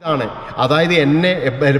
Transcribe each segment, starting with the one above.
ഇതാണ്. അതായത് എന്നെ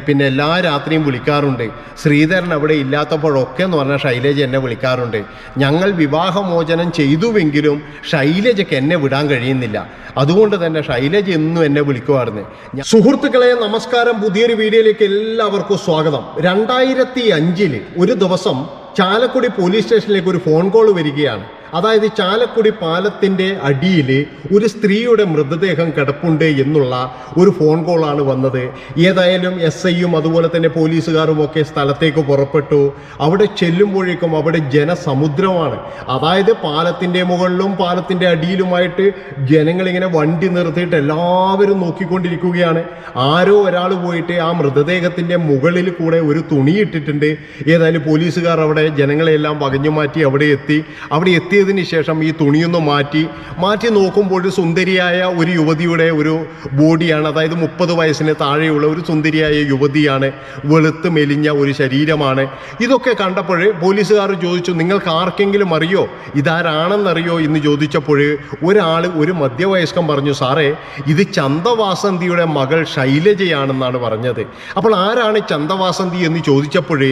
പിന്നെ എല്ലാ രാത്രിയും വിളിക്കാറുണ്ട്. ശ്രീധരൻ അവിടെ ഇല്ലാത്തപ്പോഴൊക്കെ എന്ന് പറഞ്ഞാൽ ശൈലജ എന്നെ വിളിക്കാറുണ്ട്. ഞങ്ങൾ വിവാഹമോചനം ചെയ്തുവെങ്കിലും ശൈലജയ്ക്ക് എന്നെ വിടാൻ കഴിയുന്നില്ല. അതുകൊണ്ട് തന്നെ ശൈലജ എന്നും എന്നെ വിളിക്കുമായിരുന്നു. സുഹൃത്തുക്കളെ നമസ്കാരം. പുതിയൊരു വീഡിയോയിലേക്ക് എല്ലാവർക്കും സ്വാഗതം. രണ്ടായിരത്തി അഞ്ചിൽ ഒരു ദിവസം ചാലക്കുടി പോലീസ് സ്റ്റേഷനിലേക്ക് ഒരു ഫോൺ കോൾ വരികയാണ്. അതായത് ചാലക്കുടി പാലത്തിന്റെ അടിയിൽ ഒരു സ്ത്രീയുടെ മൃതദേഹം കിടപ്പുണ്ട് എന്നുള്ള ഒരു ഫോൺ കോളാണ് വന്നത്. ഏതായാലും എസ് ഐയും അതുപോലെ തന്നെ പോലീസുകാരും ഒക്കെ സ്ഥലത്തേക്ക് പുറപ്പെട്ടു. അവിടെ ചെല്ലുമ്പോഴേക്കും അവിടെ ജനസമുദ്രമാണ്. അതായത് പാലത്തിന്റെ മുകളിലും പാലത്തിന്റെ അടിയിലുമായിട്ട് ജനങ്ങളിങ്ങനെ വണ്ടി നിർത്തിയിട്ട് എല്ലാവരും നോക്കിക്കൊണ്ടിരിക്കുകയാണ്. ആരോ ഒരാൾ പോയിട്ട് ആ മൃതദേഹത്തിന്റെ മുകളിൽ കൂടെ ഒരു തുണിയിട്ടിട്ടുണ്ട്. ഏതായാലും പോലീസുകാർ അവിടെ ജനങ്ങളെല്ലാം വകഞ്ഞു മാറ്റി അവിടെ എത്തി. അവിടെ എത്തിയതിന് ശേഷം ഈ തുണിയൊന്ന് മാറ്റി മാറ്റി നോക്കുമ്പോൾ സുന്ദരിയായ ഒരു യുവതിയുടെ ഒരു ബോഡിയാണ് അതായത് മുപ്പത് വയസ്സിന് താഴെയുള്ള ഒരു സുന്ദരിയായ യുവതിയാണ് വെളുത്ത് മെലിഞ്ഞ ഒരു ശരീരമാണ്. ഇതൊക്കെ കണ്ടപ്പോൾ പോലീസുകാർ ചോദിച്ചു നിങ്ങൾക്ക് ആർക്കെങ്കിലും അറിയോ? ഇതാരാണെന്നറിയോ? എന്ന് ചോദിച്ചപ്പോൾ ഒരാൾ ഒരു മധ്യവയസ്കൻ പറഞ്ഞു സാറേ ഇത് ചന്തവാസന്തിയുടെ മകൾ ശൈലജയാണെന്നാണ് പറഞ്ഞത്. അപ്പോൾ ആരാണ് ചന്തവാസന്തി എന്ന് ചോദിച്ചപ്പോൾ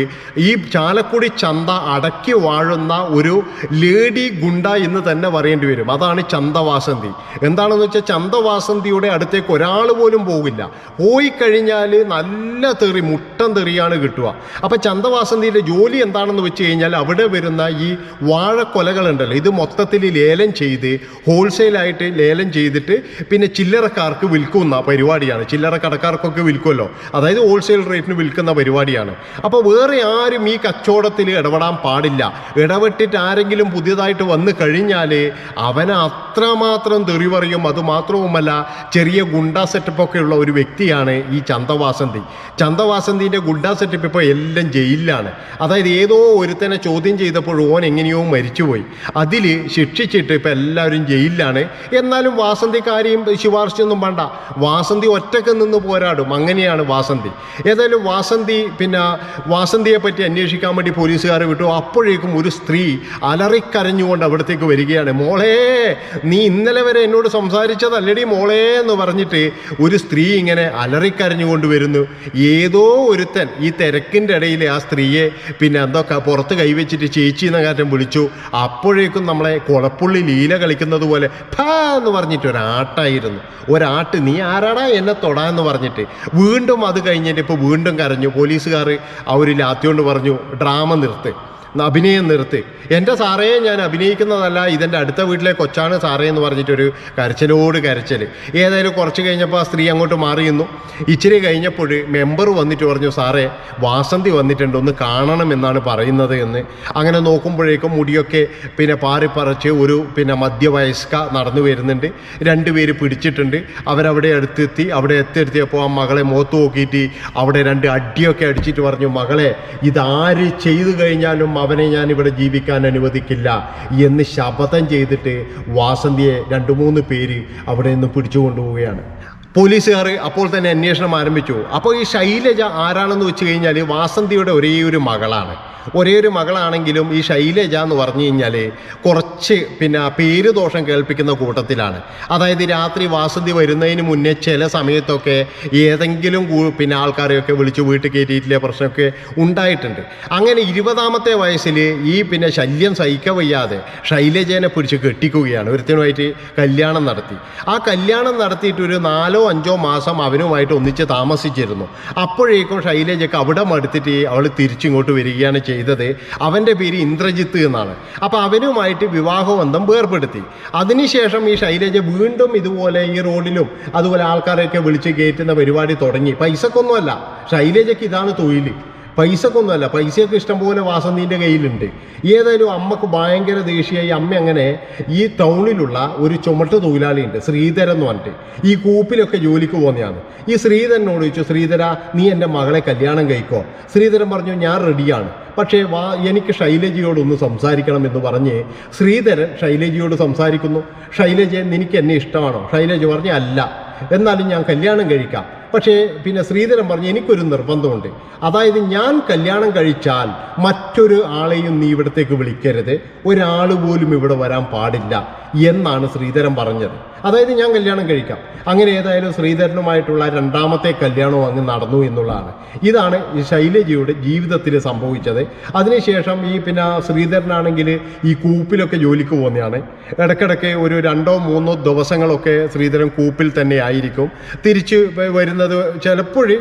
ഈ ചാലക്കുടി ചന്ത അടക്കി വാഴുന്ന ഒരു ലേഡി ഗുണ്ട എന്ന് തന്നെ പറയേണ്ടി വരും. അതാണ് ചന്തവാസന്തി. എന്താണെന്ന് വെച്ചാൽ ചന്തവാസന്തിയുടെ അടുത്തേക്ക് ഒരാൾ പോലും പോകില്ല. പോയി കഴിഞ്ഞാൽ നല്ല തെറി മുട്ടം തെറിയാണ് കിട്ടുക. അപ്പം ചന്തവാസന്തിയുടെ ജോലി എന്താണെന്ന് വെച്ച് കഴിഞ്ഞാൽ അവിടെ വരുന്ന ഈ വാഴക്കൊലകളുണ്ടല്ലോ. ഇത് മൊത്തത്തിൽ ലേലം ചെയ്ത് ഹോൾസെയിലായിട്ട് ലേലം ചെയ്തിട്ട് പിന്നെ ചില്ലറക്കാർക്ക് വിൽക്കുന്ന പരിപാടിയാണ്. ചില്ലറ കടക്കാർക്കൊക്കെ വിൽക്കുമല്ലോ. അതായത് ഹോൾസെയിൽ റേറ്റിന് വിൽക്കുന്ന പരിപാടിയാണ്. അപ്പോൾ വേറെ ആരും ഈ കച്ചവടത്തിൽ ഇടപെടാൻ പാടില്ല. ഇടപെട്ടിട്ട് ആരെങ്കിലും പുതിയതായിട്ട് വന്നു കഴിഞ്ഞാൽ അവനെ അത്രമാത്രം തെറി പറയും അതുമാത്രവുമല്ല ചെറിയ ഗുണ്ടാ സെറ്റപ്പൊക്കെ ഉള്ള ഒരു വ്യക്തിയാണ് ഈ ചന്തവാസന്തി. ചന്തവാസന്തിന്റെ ഗുണ്ടാ സെറ്റപ്പ് ഇപ്പോൾ എല്ലാം ജയിലിലാണ്. അതായത് ഏതോ ഒരുത്തനെ ചോദ്യം ചെയ്തപ്പോൾ ഓൻ എങ്ങനെയോ മരിച്ചുപോയി. അതിൽ ശിക്ഷിച്ചിട്ട് ഇപ്പോൾ എല്ലാവരും ജയിലിലാണ്. എന്നാലും വാസന്തിക്കാരെയും ശുപാർശയൊന്നും വേണ്ട. വാസന്തി ഒറ്റയ്ക്ക് നിന്ന് പോരാടും. അങ്ങനെയാണ് വാസന്തി. ഏതായാലും വാസന്തി പിന്നെ വാസന്തിയെ പറ്റി അന്വേഷിക്കാൻ വേണ്ടി പോലീസുകാരെ വിട്ടു. അപ്പോഴേക്കും ഒരു സ്ത്രീ അലറിക്കരഞ്ഞുകൊണ്ട് അവിടത്തേക്ക് വരികയാണ്. മോളേ നീ ഇന്നലെ വരെ എന്നോട് സംസാരിച്ചതല്ലടി മോളേ എന്ന് പറഞ്ഞിട്ട് ഒരു സ്ത്രീ ഇങ്ങനെ അലറിക്കരഞ്ഞുകൊണ്ട് വരുന്നു. ഏതോ ഒരുത്തൻ ഈ തിരക്കിന്റെ ഇടയിൽ ആ സ്ത്രീയെ പിന്നെ എന്തൊക്കെ പുറത്ത് കൈവച്ചിട്ട് ചേച്ചി എന്ന കാര്യം വിളിച്ചു. അപ്പോഴേക്കും നമ്മളെ കുളപ്പുള്ളി ലീല കളിക്കുന്നത് പോലെ എന്ന് പറഞ്ഞിട്ട് ഒരാട്ടായിരുന്നു. ഒരാട്ട് നീ ആരാടാ എന്നെ തൊടാന്ന് പറഞ്ഞിട്ട്. വീണ്ടും അത് കഴിഞ്ഞിട്ട് ഇപ്പോൾ വീണ്ടും കരഞ്ഞു. പോലീസുകാർ അവർ ലാത്തിയോണ്ട് പറഞ്ഞു ഡ്രാമ നിർത്ത്. അഭിനയം നിർത്തി. എന്റെ സാറേ ഞാൻ അഭിനയിക്കുന്നതല്ല ഇതെന്റെ അടുത്ത വീട്ടിലെ കൊച്ചാണ് സാറേ എന്ന് പറഞ്ഞിട്ടൊരു കരച്ചിലോട് കരച്ചിൽ ഏതായാലും കുറച്ച് കഴിഞ്ഞപ്പോൾ ആ സ്ത്രീ അങ്ങോട്ട് മാറിയുന്നു ഇച്ചിരി കഴിഞ്ഞപ്പോൾ മെമ്പർ വന്നിട്ട് പറഞ്ഞു സാറേ വാസന്തി വന്നിട്ടുണ്ട് ഒന്ന് കാണണം എന്നാണ് പറയുന്നത് എന്ന്. അങ്ങനെ നോക്കുമ്പോഴേക്കും മുടിയൊക്കെ പിന്നെ പാറിപ്പറച്ച് ഒരു പിന്നെ മധ്യവയസ്ക നടന്നു വരുന്നുണ്ട്. രണ്ടുപേര് പിടിച്ചിട്ടുണ്ട്. അവരവിടെ അടുത്തെത്തി അവിടെ എത്തിയെത്തിയപ്പോൾ ആ മകളെ മുഖത്ത് നോക്കിയിട്ട് അവിടെ രണ്ട് അടിയൊക്കെ അടിച്ചിട്ട് പറഞ്ഞു മകളെ ഇതാര് ചെയ്തു കഴിഞ്ഞാലും അവനെ ഞാൻ ഇവിടെ ജീവിക്കാൻ അനുവദിക്കില്ല എന്ന് ശപഥം ചെയ്തിട്ട് വാസന്തിയെ രണ്ട് മൂന്ന് പേര് അവിടെ നിന്ന് പിടിച്ചു കൊണ്ടുപോവുകയാണ്. പോലീസുകാർ അപ്പോൾ തന്നെ അന്വേഷണം ആരംഭിച്ചു. അപ്പോൾ ഈ ശൈലജ ആരാണെന്ന് വെച്ച് കഴിഞ്ഞാൽ വാസന്തിയുടെ ഒരേ ഒരു മകളാണ്. ഒരേ ഒരു മകളാണെങ്കിലും ഈ ശൈലജ എന്ന് പറഞ്ഞു കഴിഞ്ഞാൽ കുറച്ച് പിന്നെ പേര് ദോഷം കേൾപ്പിക്കുന്ന കൂട്ടത്തിലാണ്. അതായത് രാത്രി വാസന്തി വരുന്നതിന് മുന്നേ ചില സമയത്തൊക്കെ ഏതെങ്കിലും പിന്നെ ആൾക്കാരെയൊക്കെ വിളിച്ച് വീട്ടിൽ കയറ്റിയിട്ടില്ല പ്രശ്നമൊക്കെ ഉണ്ടായിട്ടുണ്ട്. അങ്ങനെ ഇരുപതാമത്തെ വയസ്സിൽ ഈ പിന്നെ ശല്യം സഹിക്ക വയ്യാതെ ശൈലജേനെ പിടിച്ച് കെട്ടിക്കുകയാണ്. ഒരുത്തനുമായിട്ട് കല്യാണം നടത്തി. ആ കല്യാണം നടത്തിയിട്ട് ഒരു നാലോ അഞ്ചോ മാസം അവനുമായിട്ട് ഒന്നിച്ച് താമസിച്ചിരുന്നു. അപ്പോഴേക്കും ശൈലജയ്ക്ക് അവിടെ മടുത്തിട്ട് അവൾ തിരിച്ചിങ്ങോട്ട് വരികയാണ് ചെയ്തത് അവന്റെ പേര് ഇന്ദ്രജിത്ത് എന്നാണ്. അപ്പോൾ അവനുമായിട്ട് വിവാഹബന്ധം വേർപ്പെടുത്തി അതിനുശേഷം ഈ ശൈലജ വീണ്ടും ഇതുപോലെ ഈ റോഡിലും അതുപോലെ ആൾക്കാരെയൊക്കെ വിളിച്ച് കയറ്റുന്ന പരിപാടി തുടങ്ങി. പൈസക്കൊന്നുമല്ല. ശൈലജയ്ക്ക് ഇതാണ് തൊഴിൽ പൈസക്കൊന്നുമല്ല പൈസയൊക്കെ ഇഷ്ടംപോലെ വാസന്തിന്റെ കയ്യിലുണ്ട്. ഏതായാലും അമ്മയ്ക്ക് ഭയങ്കര ദേഷ്യമായി അമ്മ അങ്ങനെ ഈ ടൗണിലുള്ള ഒരു ചുമട്ട് തൊഴിലാളിയുണ്ട് ശ്രീധരൻ എന്ന് പറഞ്ഞിട്ട്. ഈ കൂപ്പിലൊക്കെ ജോലിക്ക് പോകുന്നതാണ് ഈ ശ്രീധരനോട് ചോദിച്ചു ശ്രീധര നീ എന്റെ മകളെ കല്യാണം കഴിക്കോ? ശ്രീധരൻ പറഞ്ഞു ഞാൻ റെഡിയാണ്. പക്ഷേ വാ എനിക്ക് ശൈലജയോടൊന്ന് സംസാരിക്കണം എന്ന് പറഞ്ഞ് ശ്രീധരൻ ശൈലജയോട് സംസാരിക്കുന്നു. ശൈലജ നിനക്ക് എന്നെ ഇഷ്ടമാണോ? ശൈലജ പറഞ്ഞു അല്ല. എന്നാലും ഞാൻ കല്യാണം കഴിക്കാം. പക്ഷേ പിന്നെ ശ്രീധരൻ പറഞ്ഞു എനിക്കൊരു നിർബന്ധമുണ്ട്. അതായത് ഞാൻ കല്യാണം കഴിച്ചാൽ മറ്റൊരു ആളെയും നീ ഇവിടത്തേക്ക് വിളിക്കരുത്. ഒരാൾ പോലും ഇവിടെ വരാൻ പാടില്ല. എന്നാണ് ശ്രീധരൻ പറഞ്ഞത്. അതായത് ഞാൻ കല്യാണം കഴിക്കാം. അങ്ങനെ ഏതായാലും ശ്രീധരനുമായിട്ടുള്ള രണ്ടാമത്തെ കല്യാണവും അങ്ങ് നടന്നു എന്നുള്ളതാണ്. ഇതാണ് ശൈലജയുടെ ജീവിതത്തിൽ സംഭവിച്ചത്. അതിനുശേഷം ഈ പിന്നെ ശ്രീധരനാണെങ്കിൽ ഈ കൂപ്പിലൊക്കെ ജോലിക്ക് പോകുന്നതാണ്. ഇടയ്ക്കിടയ്ക്ക് ഒരു രണ്ടോ മൂന്നോ ദിവസങ്ങളൊക്കെ ശ്രീധരൻ കൂപ്പിൽ തന്നെ ആയിരിക്കും. തിരിച്ച് വരുന്നത് ചിലപ്പോൾ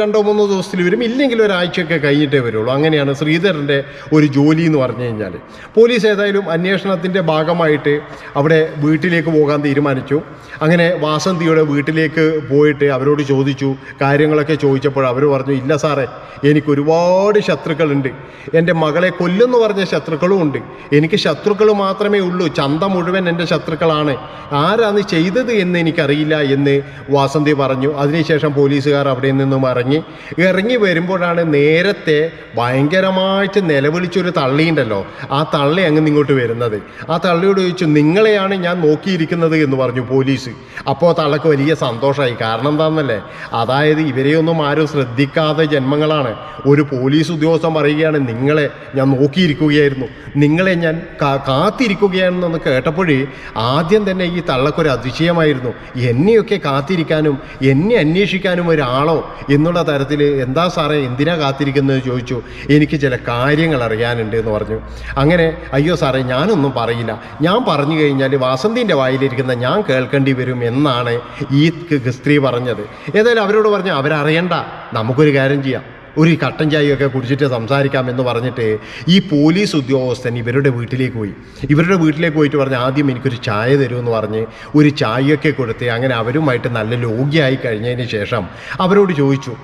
രണ്ടോ മൂന്നോ ദിവസത്തിൽ വരും. ഇല്ലെങ്കിൽ ഒരാഴ്ചയൊക്കെ കഴിഞ്ഞിട്ടേ വരുള്ളൂ. അങ്ങനെയാണ് ശ്രീധരന്റെ ഒരു ജോലി എന്ന് പറഞ്ഞു കഴിഞ്ഞാൽ പോലീസ് ഏതായാലും അന്വേഷണത്തിന്റെ ഭാഗമായിട്ട് അവിടെ വീട്ടിലേക്ക് പോകാൻ തീരുമാനിച്ചു. അങ്ങനെ വാസന്തിയുടെ വീട്ടിലേക്ക് പോയിട്ട് അവരോട് ചോദിച്ചു കാര്യങ്ങളൊക്കെ ചോദിച്ചപ്പോൾ അവർ പറഞ്ഞു ഇല്ല സാറേ എനിക്ക് ഒരുപാട് ശത്രുക്കളുണ്ട്. എന്റെ മകളെ കൊല്ലുന്നു പറഞ്ഞ ശത്രുക്കളും ഉണ്ട്. എനിക്ക് ശത്രുക്കൾ മാത്രമേ ഉള്ളൂ. ചന്ത മുഴുവൻ എന്റെ ശത്രുക്കളാണ്. ആരാണ് ചെയ്തത് എന്ന് എനിക്കറിയില്ല എന്ന് വാസന്തി പറഞ്ഞു. അതിനുശേഷം പോലീസുകാർ അവിടെ നിന്നും ഇറങ്ങി. ഇറങ്ങി വരുമ്പോഴാണ് നേരത്തെ ഭയങ്കരമായിട്ട് നിലവിളിച്ചൊരു തള്ളിയുണ്ടല്ലോ. ആ തള്ളി അങ്ങ് ഇങ്ങോട്ട് വരുന്നത്. ആ തള്ളിയോട് ചോദിച്ചു നിങ്ങളെയാണ് ഞാൻ നോക്കിയിരിക്കുന്നത് എന്ന് പറഞ്ഞു പോലീസ്. അപ്പോൾ തള്ളക്ക് വലിയ സന്തോഷമായി. കാരണം എന്താണെന്നല്ലേ അതായത് ഇവരെയൊന്നും ആരും ശ്രദ്ധിക്കാത്ത ജന്മങ്ങളാണ്. ഒരു പോലീസ് ഉദ്യോഗസ്ഥൻ പറയുകയാണ് നിങ്ങളെ ഞാൻ നോക്കിയിരിക്കുകയായിരുന്നു. നിങ്ങളെ ഞാൻ കാത്തിരിക്കുകയാണെന്നൊന്ന് കാത്തിരിക്കുകയാണെന്ന് കേട്ടപ്പോഴേ ആദ്യം തന്നെ ഈ തള്ളക്കൊരു അതിശയമായിരുന്നു. എന്നെയൊക്കെ കാത്തിരിക്കാനും എന്നെ അന്വേഷിക്കാനും ഒരാളോ എന്നുള്ള തരത്തിൽ എന്താ സാറേ എന്തിനാ കാത്തിരിക്കുന്നത് ചോദിച്ചു. എനിക്ക് ചില കാര്യങ്ങൾ അറിയാനുണ്ട് എന്ന് പറഞ്ഞു. അങ്ങനെ അയ്യോ സാറേ ഞാനൊന്നും പറയില്ല. ഞാൻ പറഞ്ഞു കഴിഞ്ഞാൽ വാസന്തിന്റെ വായിലിരിക്കുന്ന ഞാൻ കേൾക്കേണ്ടി വരും എന്നാണ് ഈ സ്ത്രീ പറഞ്ഞത്. ഏതായാലും അവരോട് പറഞ്ഞു അവരറിയണ്ട നമുക്കൊരു കാര്യം ചെയ്യാം. ഒരു കട്ടൻ ചായയൊക്കെ കുടിച്ചിട്ട് സംസാരിക്കാം എന്ന് പറഞ്ഞിട്ട് ഈ പോലീസ് ഉദ്യോഗസ്ഥൻ ഇവരുടെ വീട്ടിലേക്ക് പോയി. ഇവരുടെ വീട്ടിലേക്ക് പോയിട്ട് പറഞ്ഞ് ആദ്യം എനിക്കൊരു ചായ തരുമെന്ന് പറഞ്ഞ് ഒരു ചായയൊക്കെ കൊടുത്ത് അങ്ങനെ അവരുമായിട്ട് നല്ല ലോഗ്യായി കഴിഞ്ഞതിന് ശേഷം അവരോട് ചോദിച്ചു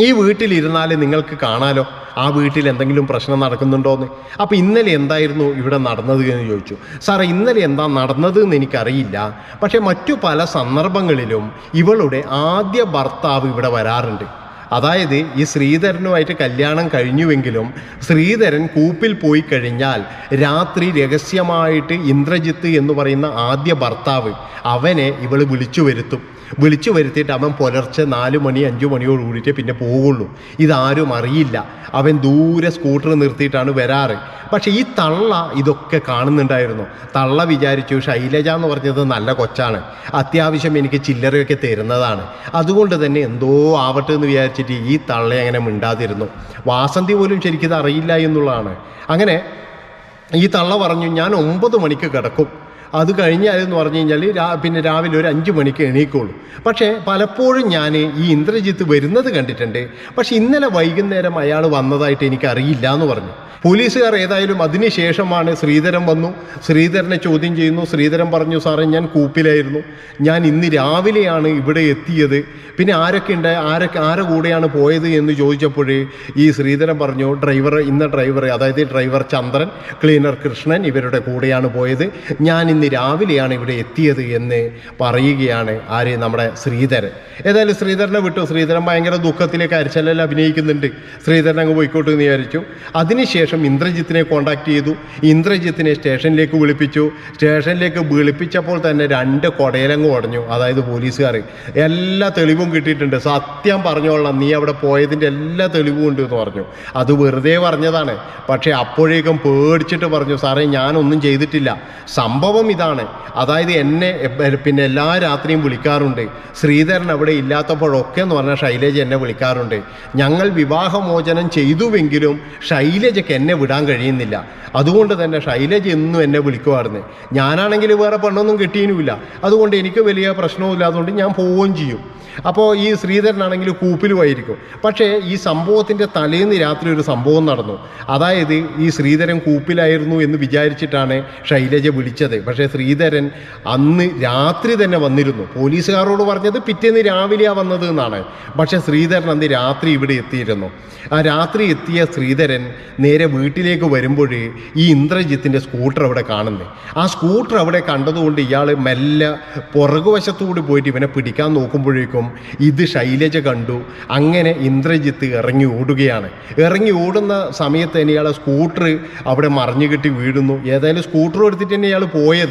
ഈ വീട്ടിലിരുന്നാൽ നിങ്ങൾക്ക് കാണാലോ? ആ വീട്ടിൽ എന്തെങ്കിലും പ്രശ്നം നടക്കുന്നുണ്ടോയെന്ന് അപ്പോൾ ഇന്നലെ എന്തായിരുന്നു ഇവിടെ നടന്നത് എന്ന് ചോദിച്ചു. സാറേ ഇന്നലെ എന്താ നടന്നത് എന്ന് എനിക്കറിയില്ല. പക്ഷേ മറ്റു പല സന്ദർഭങ്ങളിലും ഇവളുടെ ആദ്യ ഭർത്താവ് ഇവിടെ വരാറുണ്ട്. അതായത് ഈ ശ്രീധരനുമായിട്ട് കല്യാണം കഴിഞ്ഞുവെങ്കിലും ശ്രീധരൻ കൂപ്പിൽ പോയി കഴിഞ്ഞാൽ രാത്രി രഹസ്യമായിട്ട് ഇന്ദ്രജിത്ത് എന്ന് പറയുന്ന ആദ്യ ഭർത്താവ് അവനെ ഇവൾ വിളിച്ചു വരുത്തും. വിളിച്ചു വരുത്തിയിട്ട് അവൻ പുലർച്ചെ നാല് മണി അഞ്ചു മണിയോട് കൂടിയിട്ട് പിന്നെ പോവുള്ളൂ. ഇതാരും അറിയില്ല. അവൻ ദൂരെ സ്കൂട്ടർ നിർത്തിയിട്ടാണ് വരാറ്. പക്ഷേ ഈ തള്ള ഇതൊക്കെ കാണുന്നുണ്ടായിരുന്നു. തള്ള വിചാരിച്ചു ശൈലജ എന്ന് പറഞ്ഞത് നല്ല കൊച്ചാണ്. അത്യാവശ്യം എനിക്ക് ചില്ലറയൊക്കെ തരുന്നതാണ്. അതുകൊണ്ട് തന്നെ എന്തോ ആവട്ടെ എന്ന് വിചാരിച്ചിട്ട് ഈ തള്ള അങ്ങനെ മിണ്ടാതിരുന്നു. വാസന്തി പോലും ശരിക്കും അറിയില്ല എന്നുള്ളതാണ്. അങ്ങനെ ഈ തള്ള പറഞ്ഞു ഞാൻ ഒമ്പത് മണിക്ക് കിടക്കും. അത് കഴിഞ്ഞാലെന്ന് പറഞ്ഞു കഴിഞ്ഞാൽ പിന്നെ രാവിലെ ഒരു അഞ്ച് മണിക്ക് എണീക്കുള്ളൂ പക്ഷേ പലപ്പോഴും ഞാൻ ഈ ഇന്ദ്രജിത്ത് വരുന്നത് കണ്ടിട്ടുണ്ട്. പക്ഷേ ഇന്നലെ വൈകുന്നേരം അയാൾ വന്നതായിട്ട് എനിക്ക് അറിയില്ല എന്ന് പറഞ്ഞു. പോലീസുകാർ ഏതായാലും അതിനുശേഷമാണ് ശ്രീധരൻ വന്നു. ശ്രീധരനെ ചോദ്യം ചെയ്യുന്നു. ശ്രീധരൻ പറഞ്ഞു സാറേ ഞാൻ കൂപ്പിലായിരുന്നു. ഞാൻ ഇന്ന് രാവിലെയാണ് ഇവിടെ എത്തിയത്. പിന്നെ ആരൊക്കെ ഉണ്ട്? ആരൊക്കെ ആരെ കൂടെയാണ് പോയത്? എന്ന് ചോദിച്ചപ്പോൾ ഈ ശ്രീധരൻ പറഞ്ഞു ഡ്രൈവർ ഇന്ന ഡ്രൈവർ അതായത് ഡ്രൈവർ ചന്ദ്രൻ ക്ലീനർ കൃഷ്ണൻ ഇവരുടെ കൂടെയാണ് പോയത്. ഞാൻ ഇന്ന് രാവിലെയാണ് ഇവിടെ എത്തിയത് എന്ന് പറയുകയാണ് ആര്? നമ്മുടെ ശ്രീധരൻ. ഏതായാലും ശ്രീധരനെ വിട്ടു. ശ്രീധരൻ ഭയങ്കര ദുഃഖത്തിലേക്ക് അരിച്ചലെല്ലാം അഭിനയിക്കുന്നുണ്ട്. ശ്രീധരൻ അങ്ങ് പോയിക്കോട്ടെ എന്ന് വിചാരിച്ചു. അതിനുശേഷം ഇന്ദ്രജിത്തിനെ കോണ്ടാക്ട് ചെയ്തു. ഇന്ദ്രജിത്തിനെ സ്റ്റേഷനിലേക്ക് വിളിപ്പിച്ചു. സ്റ്റേഷനിലേക്ക് വിളിപ്പിച്ചപ്പോൾ തന്നെ രണ്ട് കൊടയിലങ്ങ് ഉടഞ്ഞു. അതായത് പോലീസുകാർ എല്ലാ തെളിവും കിട്ടിയിട്ടുണ്ട്. സത്യം പറഞ്ഞോളാം നീ അവിടെ പോയതിന്റെ എല്ലാ തെളിവും ഉണ്ട് എന്ന് പറഞ്ഞു. അത് വെറുതെ പറഞ്ഞതാണ്. പക്ഷേ അപ്പോഴേക്കും പേടിച്ചിട്ട് പറഞ്ഞു സാറേ ഞാനൊന്നും ചെയ്തിട്ടില്ല. സംഭവം ഇതാണ്. അതായത് എന്നെ പിന്നെ എല്ലാ രാത്രിയും വിളിക്കാറുണ്ട്. ശ്രീധരൻ അവിടെ ഇല്ലാത്തപ്പോഴൊക്കെ എന്ന് പറഞ്ഞാൽ ശൈലജ എന്നെ വിളിക്കാറുണ്ട്. ഞങ്ങൾ വിവാഹമോചനം ചെയ്തുവെങ്കിലും ശൈലജയ്ക്ക് എന്നെ വിടാൻ കഴിയുന്നില്ല. അതുകൊണ്ട് തന്നെ ശൈലജ എന്നും എന്നെ വിളിക്കുമായിരുന്നു ഞാനാണെങ്കിൽ വേറെ പെണ്ണൊന്നും കിട്ടിയനുമില്ല. അതുകൊണ്ട് എനിക്ക് വലിയ പ്രശ്നവുമില്ല അതുകൊണ്ട് ഞാൻ പോവുകയും ചെയ്യും. അപ്പോൾ ഈ ശ്രീധരനാണെങ്കിൽ കൂപ്പിലുമായിരിക്കും പക്ഷേ ഈ സംഭവത്തിന്റെ തലേന്ന് രാത്രി ഒരു സംഭവം നടന്നു. അതായത് ഈ ശ്രീധരൻ കൂപ്പിലായിരുന്നു എന്ന് വിചാരിച്ചിട്ടാണ് ശൈലജ വിളിച്ചത്. പക്ഷേ ശ്രീധരൻ അന്ന് രാത്രി തന്നെ വന്നിരുന്നു. പോലീസുകാരോട് പറഞ്ഞത് പിറ്റേന്ന് രാവിലെയാണ് വന്നത് എന്നാണ്. പക്ഷേ ശ്രീധരൻ അന്ന് രാത്രി ഇവിടെ എത്തിയിരുന്നു. ആ രാത്രി എത്തിയ ശ്രീധരൻ നേരെ വീട്ടിലേക്ക് വരുമ്പോൾ ഈ ഇന്ദ്രജിത്തിന്റെ സ്കൂട്ടർ അവിടെ കാണുന്നത് ആ സ്കൂട്ടർ അവിടെ കണ്ടതുകൊണ്ട് ഇയാൾ മെല്ലെ പുറകുവശത്തുകൂടി പോയിട്ട് ഇവനെ പിടിക്കാൻ നോക്കുമ്പോഴേക്കും ഇത് ശൈലജ കണ്ടു. അങ്ങനെ ഇന്ദ്രജിത്ത് ഇറങ്ങി ഓടുകയാണ്. ഇറങ്ങി ഓടുന്ന സമയത്ത് തന്നെ ഇയാളെ സ്കൂട്ടർ അവിടെ മറിഞ്ഞു കെട്ടി വീഴുന്നു. ഏതായാലും സ്കൂട്ടർ എടുത്തിട്ട് തന്നെ ഇയാൾ പോയത്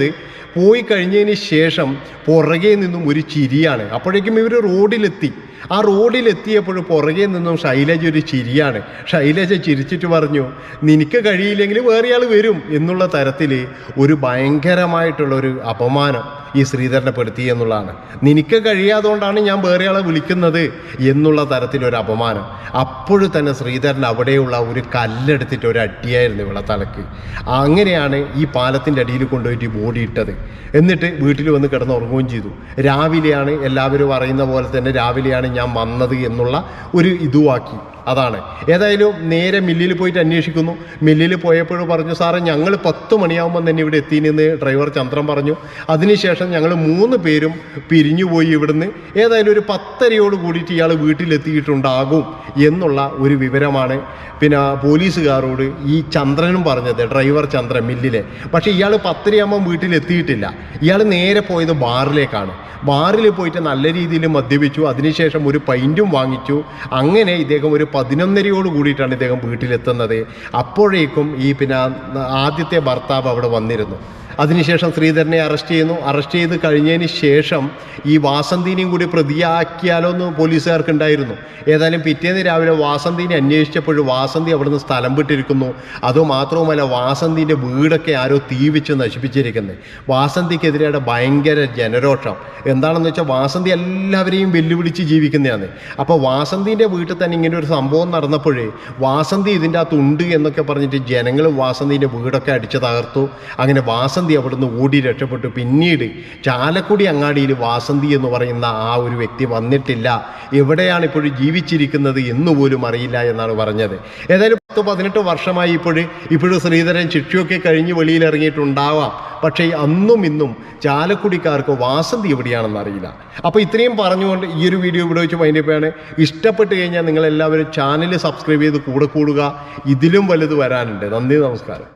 പോയി കഴിഞ്ഞതിന് ശേഷം പുറകെ നിന്നും ഒരു ചിരിയാണ്. അപ്പോഴേക്കും ഇവർ റോഡിലെത്തി. ആ റോഡിൽ എത്തിയപ്പോൾ പുറകെ നിന്നും ശൈലജ ഒരു ചിരിയാണ്. ശൈലജ ചിരിച്ചിട്ട് പറഞ്ഞു നിനക്ക് കഴിയില്ലെങ്കിൽ വേറെയാൾ വരും എന്നുള്ള തരത്തിൽ ഒരു ഭയങ്കരമായിട്ടുള്ള ഒരു അപമാനം ഈ ശ്രീധരനെ പെടുത്തി എന്നുള്ളതാണ്. നിനക്ക് കഴിയാതുകൊണ്ടാണ് ഞാൻ വേറെയാളെ വിളിക്കുന്നത് എന്നുള്ള തരത്തിലൊരു അപമാനം. അപ്പോഴും തന്നെ ശ്രീധരൻ അവിടെയുള്ള ഒരു കല്ലെടുത്തിട്ട് ഒരു അടിയായിരുന്നു ഇവിടെ തലക്ക് അങ്ങനെയാണ് ഈ പാലത്തിന്റെ അടിയിൽ കൊണ്ടുപോയിട്ട് ബോഡി ഇട്ടത്. എന്നിട്ട് വീട്ടിൽ വന്ന് കിടന്ന് ഉറങ്ങുകയും ചെയ്തു. രാവിലെയാണ് എല്ലാവരും അറിയുന്ന പോലെ തന്നെ രാവിലെയാണ് ഞാൻ വന്നത് എന്നുള്ള ഒരു ഇതുവാക്കി. അതാണ്. ഏതായാലും നേരെ മില്ലിൽ പോയിട്ട് അന്വേഷിക്കുന്നു. മില്ലിൽ പോയപ്പോഴും പറഞ്ഞു സാറേ ഞങ്ങൾ പത്ത് മണിയാകുമ്പോൾ തന്നെ ഇവിടെ എത്തിയെന്ന് ഡ്രൈവർ ചന്ദ്രൻ പറഞ്ഞു. അതിനുശേഷം ഞങ്ങൾ മൂന്ന് പേരും പിരിഞ്ഞുപോയി ഇവിടുന്ന്. ഏതായാലും ഒരു പത്തരയോട് കൂടിയിട്ട് ഇയാൾ വീട്ടിലെത്തിയിട്ടുണ്ടാകും എന്നുള്ള ഒരു വിവരമാണ്. പിന്നെ പോലീസുകാരോട് ഈ ചന്ദ്രനും പറഞ്ഞത് ഡ്രൈവർ ചന്ദ്രൻ മില്ലിലെ. പക്ഷേ ഇയാൾ പത്തരയാകുമ്പോൾ വീട്ടിലെത്തിയിട്ടില്ല. ഇയാൾ നേരെ പോയത് ബാറിലേക്കാണ്. ബാറിൽ പോയിട്ട് നല്ല രീതിയിൽ മദ്യപിച്ചു. അതിനുശേഷം ഒരു പൈന്റും വാങ്ങിച്ചു. അങ്ങനെ ഇദ്ദേഹം ഒരു പതിനൊന്നരയോട് കൂടിയിട്ടാണ് ഇദ്ദേഹം വീട്ടിലെത്തുന്നത്. അപ്പോഴേക്കും ഈ പിന്നെ ആദ്യത്തെ ഭർത്താവ് അവിടെ വന്നിരുന്നു. അതിനുശേഷം ശ്രീധരനെ അറസ്റ്റ് ചെയ്യുന്നു. അറസ്റ്റ് ചെയ്ത് കഴിഞ്ഞതിന് ശേഷം ഈ വാസന്തിനെയും കൂടി പ്രതിയാക്കിയാലോ എന്ന് പോലീസുകാർക്ക് ഉണ്ടായിരുന്നു ഏതായാലും പിറ്റേന്ന് രാവിലെ വാസന്തിനെ അന്വേഷിച്ചപ്പോൾ വാസന്തി അവിടുന്ന് സ്ഥലം വിട്ടിരിക്കുന്നു. അതുമാത്രവുമല്ല വാസന്തിന്റെ വീടൊക്കെ ആരോ തീ വെച്ച് നശിപ്പിച്ചിരിക്കുന്നത് വാസന്തിക്കെതിരെയുടെ ഭയങ്കര ജനരോഷം. എന്താണെന്ന് വെച്ചാൽ വാസന്തി എല്ലാവരെയും വെല്ലുവിളിച്ച് ജീവിക്കുന്നതാണ്. അപ്പോൾ വാസന്തിന്റെ വീട്ടിൽ തന്നെ ഇങ്ങനെ ഒരു സംഭവം നടന്നപ്പോഴേ വാസന്തി ഇതിന്റെ അകത്തുണ്ട് എന്നൊക്കെ പറഞ്ഞിട്ട് ജനങ്ങൾ വാസന്തിന്റെ വീടൊക്കെ അടിച്ചു തകർത്തു. അങ്ങനെ വാസന്തി അവിടുന്ന് ഓടി രക്ഷപ്പെട്ടു. പിന്നീട് ചാലക്കുടി അങ്ങാടിയിൽ വാസന്തി എന്ന് പറയുന്ന ആ ഒരു വ്യക്തി വന്നിട്ടില്ല. എവിടെയാണ് ഇപ്പോഴും ജീവിച്ചിരിക്കുന്നത് എന്ന് പോലും അറിയില്ല എന്നാണ് പറഞ്ഞത്. ഏതായാലും പത്ത് പതിനെട്ട് വർഷമായി ഇപ്പോഴും ഇപ്പോഴും ശ്രീധരൻ ശിക്ഷയൊക്കെ കഴിഞ്ഞ് വെളിയിൽ വെളിയിലിറങ്ങിയിട്ടുണ്ടാവാം പക്ഷേ അന്നും ഇന്നും ചാലക്കുടിക്കാർക്ക് വാസന്തി എവിടെയാണെന്ന് അറിയില്ല. അപ്പോൾ ഇത്രയും പറഞ്ഞുകൊണ്ട് ഈ ഒരു വീഡിയോ ഇവിടെ വെച്ച് വൈൻഡപ്പാണ് ഇഷ്ടപ്പെട്ട് കഴിഞ്ഞാൽ നിങ്ങളെല്ലാവരും ചാനൽ സബ്സ്ക്രൈബ് ചെയ്ത് കൂടെ കൂടുക. ഇതിലും വലുത് വരാനുണ്ട്. നന്ദി നമസ്കാരം.